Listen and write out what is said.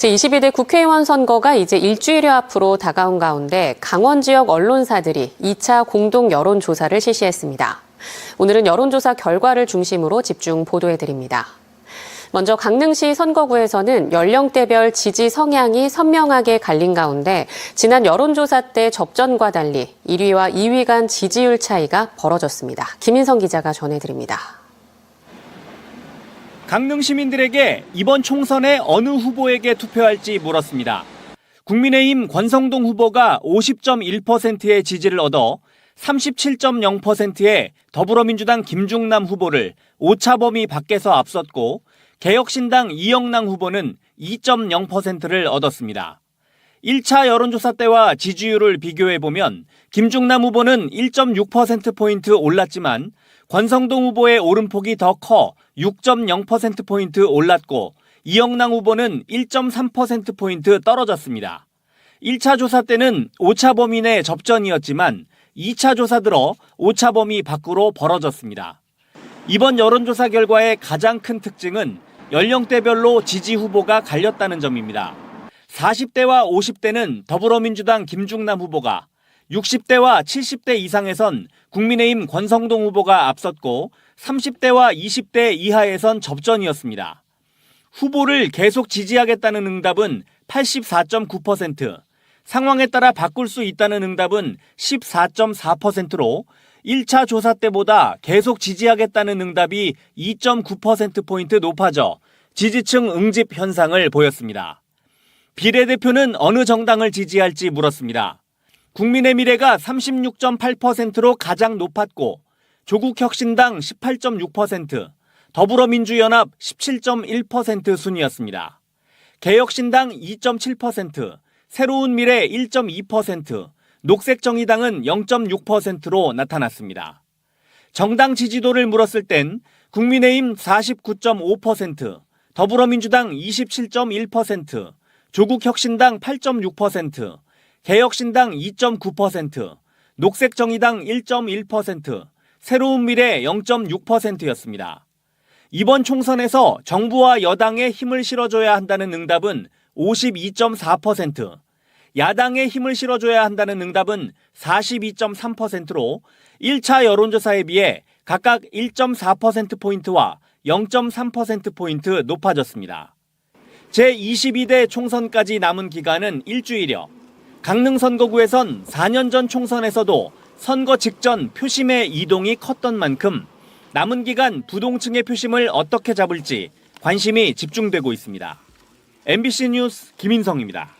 제22대 국회의원 선거가 이제 일주일여 앞으로 다가온 가운데 강원 지역 언론사들이 2차 공동 여론조사를 실시했습니다. 오늘은 여론조사 결과를 중심으로 집중 보도해드립니다. 먼저 강릉시 선거구에서는 연령대별 지지 성향이 선명하게 갈린 가운데 지난 여론조사 때 접전과 달리 1위와 2위 간 지지율 차이가 벌어졌습니다. 김인성 기자가 전해드립니다. 강릉 시민들에게 이번 총선에 어느 후보에게 투표할지 물었습니다. 국민의힘 권성동 후보가 50.1%의 지지를 얻어 37.0%의 더불어민주당 김중남 후보를 오차범위 밖에서 앞섰고 개혁신당 이영랑 후보는 2.0%를 얻었습니다. 1차 여론조사 때와 지지율을 비교해보면 김중남 후보는 1.6%포인트 올랐지만 권성동 후보의 오름폭이 더 커 6.0%포인트 올랐고 이영랑 후보는 1.3%포인트 떨어졌습니다. 1차 조사 때는 오차 범위 내 접전이었지만 2차 조사 들어 오차 범위 밖으로 벌어졌습니다. 이번 여론조사 결과의 가장 큰 특징은 연령대별로 지지 후보가 갈렸다는 점입니다. 40대와 50대는 더불어민주당 김중남 후보가 60대와 70대 이상에선 국민의힘 권성동 후보가 앞섰고 30대와 20대 이하에선 접전이었습니다. 후보를 계속 지지하겠다는 응답은 84.9%, 상황에 따라 바꿀 수 있다는 응답은 14.4%로 1차 조사 때보다 계속 지지하겠다는 응답이 2.9%포인트 높아져 지지층 응집 현상을 보였습니다. 비례대표는 어느 정당을 지지할지 물었습니다. 국민의 미래가 36.8%로 가장 높았고 조국혁신당 18.6%, 더불어민주연합 17.1% 순이었습니다. 개혁신당 2.7%, 새로운 미래 1.2%, 녹색정의당은 0.6%로 나타났습니다. 정당 지지도를 물었을 땐 국민의힘 49.5%, 더불어민주당 27.1%, 조국혁신당 8.6%, 개혁신당 2.9%, 녹색정의당 1.1%, 새로운 미래 0.6%였습니다. 이번 총선에서 정부와 여당에 힘을 실어줘야 한다는 응답은 52.4%, 야당에 힘을 실어줘야 한다는 응답은 42.3%로 1차 여론조사에 비해 각각 1.4%포인트와 0.3%포인트 높아졌습니다. 제22대 총선까지 남은 기간은 일주일여. 강릉 선거구에선 4년 전 총선에서도 선거 직전 표심의 이동이 컸던 만큼 남은 기간 부동층의 표심을 어떻게 잡을지 관심이 집중되고 있습니다. MBC 뉴스 김인성입니다.